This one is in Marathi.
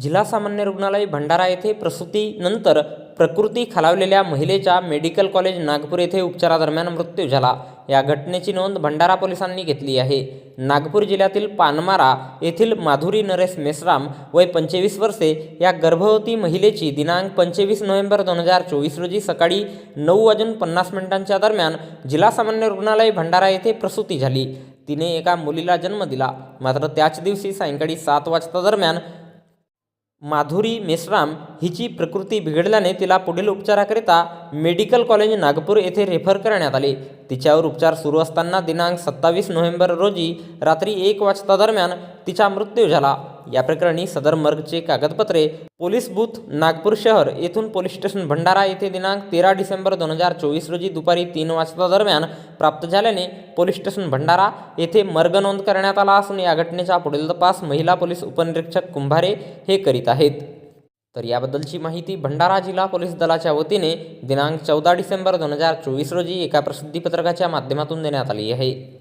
जिल्हा सामान्य रुग्णालय भंडारा येथे प्रसूतीनंतर प्रकृती खालावलेल्या महिलेचा मेडिकल कॉलेज नागपूर येथे उपचारादरम्यान मृत्यू झाला. या घटनेची नोंद भंडारा पोलिसांनी घेतली आहे. नागपूर जिल्ह्यातील पानमारा येथील माधुरी नरेश मेश्राम वय पंचवीस वर्षे या गर्भवती महिलेची दिनांक पंचवीस नोव्हेंबर दोन हजार चोवीस रोजी सकाळी नऊ वाजून पन्नास मिनिटांच्या दरम्यान जिल्हा सामान्य रुग्णालय भंडारा येथे प्रसूती झाली. तिने एका मुलीला जन्म दिला. मात्र त्याच दिवशी सायंकाळी सात वाजता दरम्यान माधुरी मेश्राम हिची प्रकृती बिघडल्याने तिला पुढील उपचाराकरिता मेडिकल कॉलेज नागपूर येथे रेफर करण्यात आले. तिच्यावर उपचार सुरू असताना दिनांक सत्तावीस नोव्हेंबर रोजी रात्री एक वाजता दरम्यान तिचा मृत्यू झाला. या प्रकरणी सदर मर्गचे कागदपत्रे पोलीस बूथ नागपूर शहर येथून पोलीस स्टेशन भंडारा येथे दिनांक तेरा डिसेंबर दोन हजार चोवीस रोजी दुपारी तीन वाजता दरम्यान प्राप्त झाल्याने पोलीस स्टेशन भंडारा येथे मर्ग नोंद करण्यात आला असून या घटनेचा पुढील तपास महिला पोलीस उपनिरीक्षक कुंभारे हे करीत आहेत. तर याबद्दलची माहिती भंडारा जिल्हा पोलीस दलाच्या वतीने दिनांक चौदा डिसेंबर दोन हजार चोवीस रोजी एका प्रसिद्धीपत्रकाच्या माध्यमातून देण्यात आली आहे.